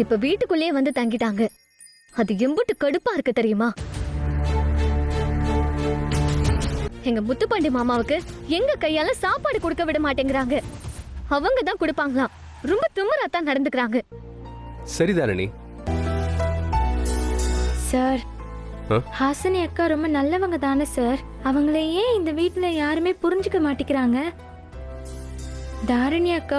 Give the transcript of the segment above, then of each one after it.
இப்ப வீட்டுக்குள்ளேயே வந்து தங்கிட்டாங்க. அது எம்புட்டு கடுப்பா இருக்கு தெரியுமா? எங்க முத்துப்பாண்டி மாமாவுக்கு எங்க கையால சாப்பாடு கொடுக்க விட மாட்டேங்கிறாங்க. அவங்க தான் கொடுப்பாங்களாம். ரொம்ப திமிரா தான் நடந்துக்கிறாங்க. சரி தாரணி சார்? ஹாசினி அக்கா ரொம்ப நல்லவங்க தானே சார். அவங்கள ஏன் இந்த வீட்ல யாருமே புரிஞ்சுக்க மாட்டேங்கிறாங்க. தாரணி அக்கா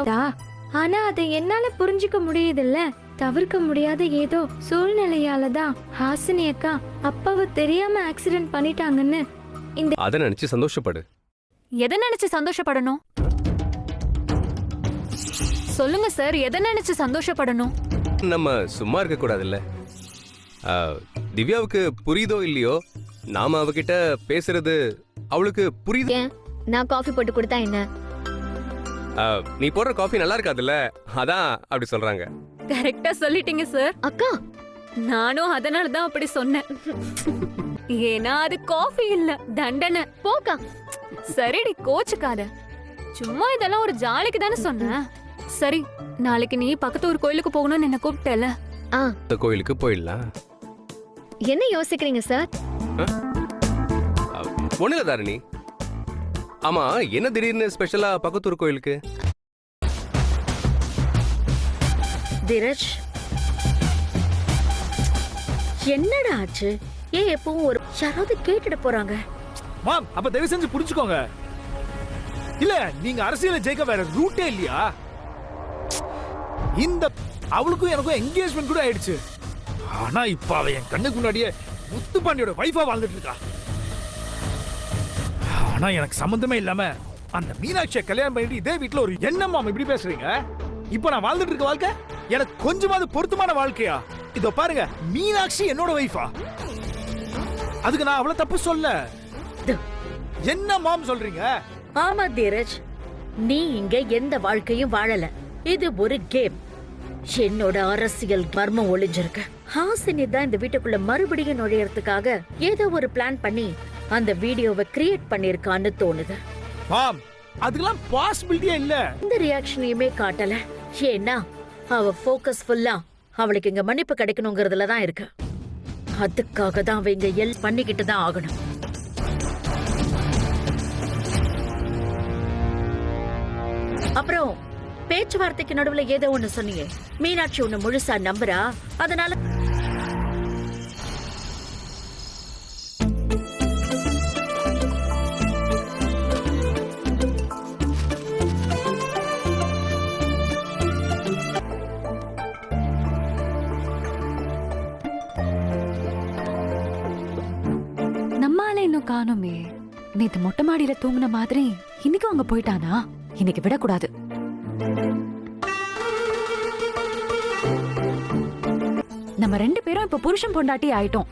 ஆனா அதை என்னால புரிஞ்சுக்க முடியுதுல்ல? தவிர்க்க முடியாத ஏதோ சூழ்நிலையால தான் ஹாசினி அக்கா அப்பாவை தெரியாம ஆக்சிடென்ட் பண்ணிட்டாங்கன்னு இந்த அதை நினைச்சு சந்தோஷப்படு. எதை நினைச்சு சந்தோஷப்படணும்? சொல்லுங்க சார் எதை நினைச்சு சந்தோஷப்படணும்? நம்ம சும்மா இருக்க கூடாதுல்ல. திவ்யாவுக்கு புரியுதோ இல்லையோ நாம அவகிட்ட பேசுறது அவளுக்கு புரியுது. நான் காஃபி போட்டு கொடுத்தா என்ன? நீ போடுற காஃபி நல்லா இருக்காதுல்ல? அதான் அப்படி சொல்றாங்க. கரெக்டா சொல்லிட்டீங்க சார் அக்கா. நானும் அதனால தான் அப்படி சொன்னேன். ஏன்னா அது காஃபி இல்ல தண்டனை. போக்கா சரிடி கோச்சுக்காத. சும்மா இதெல்லாம் ஒரு ஜாலிக்கு தானே சொன்னேன். சரி நாளைக்கு நீ பக்கத்து ஒரு கோயிலுக்கு போகணும்னு என்ன கூப்பிட்டல ஆ. இந்த கோயிலுக்கு போயிடலாம். என்ன யோசிக்கிறீங்க சார் ஒண்ணுல தாரணி. ஆமா என்ன திடீர்னு ஸ்பெஷலா பக்கத்தூர் கோயிலுக்கு? திரஜ். என்னடா ஆச்சு? ஏன் எப்பவும் ஒரு யாராவது கேட்டுட போறாங்க? மாம் அப்ப தயவு செஞ்சு புரிஞ்சுக்கோங்க இல்ல நீங்க அரசியல ஜெயிக்க வேற ரூட்டே இல்லையா? இந்த அவளுக்கும் எனக்கும் என்கேஜ்மெண்ட் கூட ஆயிடுச்சு. ஆனா இப்ப அவ என் கண்ணுக்கு முன்னாடியே முத்துப்பாண்டியோட வைஃபா வாழ்ந்துட்டு இருக்கா. ஆனா எனக்கு சம்பந்தமே இல்லாம அந்த மீனாட்சியை கல்யாணம் பண்ணிட்டு இதே வீட்ல ஒரு என்ன மாம் இப்படி பேசுறீங்க? இப்ப நான் வாழ்ந்துட்டு இருக்க வாழ்க்கை எனக்கு கொஞ்சமாவது பொருத்தமான வாழ்க்கையா? இதோ பாருங்க மீனாட்சி என்னோட வைஃபா அதுக்கு நான் அவ்வளவு தப்பு சொல்ல என்ன மாம் சொல்றீங்க? ஆமா தீரஜ் நீ இங்க எந்த வாழ்க்கையும் வாழல. இது ஒரு கேம். என்னோட அரசியல் மர்மம் ஒளிஞ்சிருக்கு. ஹாசினி தான் இந்த வீட்டுக்குள்ள மறுபடியும் நுழையறதுக்காக ஏதோ ஒரு பிளான் பண்ணி அந்த வீடியோவை கிரியேட் பண்ணிருக்கான்னு தோணுது. மாம் அதுக்கெல்லாம் பாசிபிலிட்டியே இல்ல. எந்த ரியாக்ஷனையுமே காட்டல. ஏன்னா அவ ஃபோக்கஸ் ஃபுல்லா அவளுக்கு இங்க மன்னிப்பு கிடைக்கணுங்கிறதுல தான் இருக்கு. அதுக்காக தான் அவ இங்க எல் பண்ணிக்கிட்டு தான் ஆகணும். அப்புறம் பேச்சுவார்த்தைக்கு நடுவுல ஏதோ ஒண்ணு சொன்னீங்க. மீனாட்சி ஒண்ணு முழுசா நம்புறா அதனால நம்ம இன்னும் காணுமே. நேத்து மொட்டை மாடியில தூங்குன மாதிரி இன்னைக்கும் அவங்க போயிட்டானா? இன்னைக்கு விடக்கூடாது. நம்ம ரெண்டு பேரும் இப்ப புருஷன் பொண்டாட்டி ஆயிட்டோம்.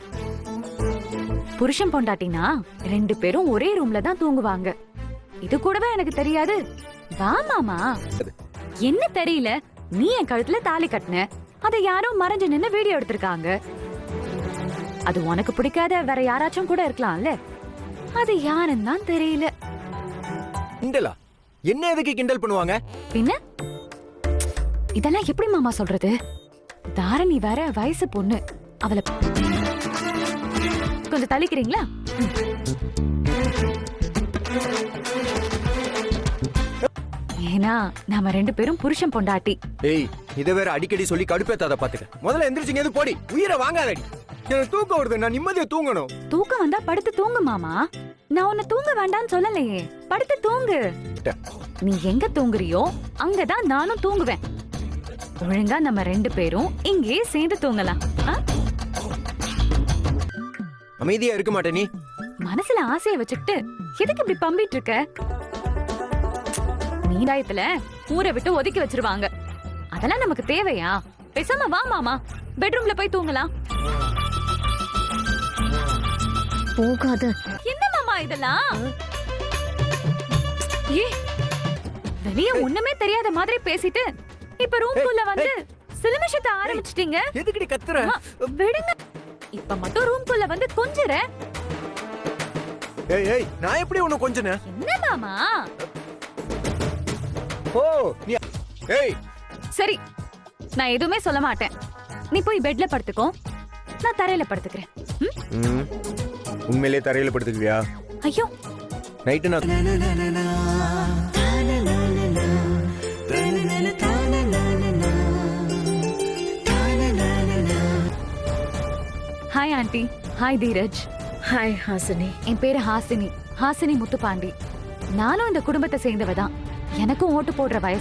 புருஷன் பொண்டாட்டினா ரெண்டு பேரும் ஒரே ரூம்ல தான் தூங்குவாங்க. இது கூடவே எனக்கு தெரியாது? வா மாமா. என்ன தெரியல? நீ என் கழுத்துல தாலி கட்டின. அதை யாரோ மறைஞ்சு நின்னு வீடியோ எடுத்திருக்காங்க. அது உனக்கு பிடிக்காத வேற யாராச்சும் கூட இருக்கலாம்ல? அது யாருன்னு தான் தெரியல. கிண்டலா? என்ன எதுக்கு கிண்டல் பண்ணுவாங்க? பின்ன? இதெல்லாம் எப்படி மாமா சொல்றது? தாரணி வேற வயசு பொண்ணு. அவளை கொஞ்சம் தள்ளிக்கிறீங்களா? ஏன்னா நாம ரெண்டு பேரும் புருஷன் பொண்டாட்டி. ஏய் இதை வேற அடிக்கடி சொல்லி கடுப்பேத்தாத பாத்துக்க. முதல்ல எந்திரிச்சிங்க எது போடி. உயிரை வாங்காதடி. எனக்கு தூக்கம் வருது. நான் நிம்மதியா தூங்கணும். தூக்கம் வந்தா படுத்து தூங்கு மாமா. நான் உன்னை தூங்க வேண்டாம்னு சொல்லலையே. படுத்து தூங்கு. நீ எங்க தூங்குறியோ அங்கதான் நானும் தூங்குவேன். ஒழுங்கா நம்ம ரெண்டு பேரும் இங்கேயே சேர்ந்து தூங்கலாம். ஆ? அமைதியா இருக்க மாட்டே நீ. மனசுல ஆசைய வச்சுக்கிட்டு எதுக்கு இப்படி பம்பிட்டு இருக்க? நீடாயத்துல ஊரை விட்டு ஒதுக்கி வச்சிருவாங்க. அதெல்லாம் நமக்கு தேவையா? பேசாம வா மாமா. பெட்ரூம்ல போய் தூங்கலாம். போகாத. என்ன மாமா இதெல்லாம்? ஏ வெளிய ஒண்ணுமே தெரியாத மாதிரி பேசிட்டு இப்ப ரூம்குள்ள வந்து சிலுமிஷத்தை ஆரம்பிச்சிட்டீங்க. எதுக்குடி கத்துற? விடுங்க. இப்ப மட்டும் ரூம்குள்ள வந்து கொஞ்சுற. ஏய் ஏய் நான் எப்படி உன்னை கொஞ்சனே என்ன மாமா? ஓ நீ ஏய். சரி நான் எதுவுமே சொல்ல மாட்டேன். நீ போய் பெட்ல படுத்துக்கோ. நான் தரையில படுத்துக்கிறேன்? ம். உண்மையிலேயே தரையில படுத்துக்குவியா ஐயோ. நைட்டு நான் hi aunty hi Dheeraj hi Hasini என் பேரு ஹாசினி ஹாசினி முத்துப்பாண்டி நானும் இந்த குடும்பத்தை சேர்ந்தவ தான் எனக்கும் ஓட்டு போடுற வயசு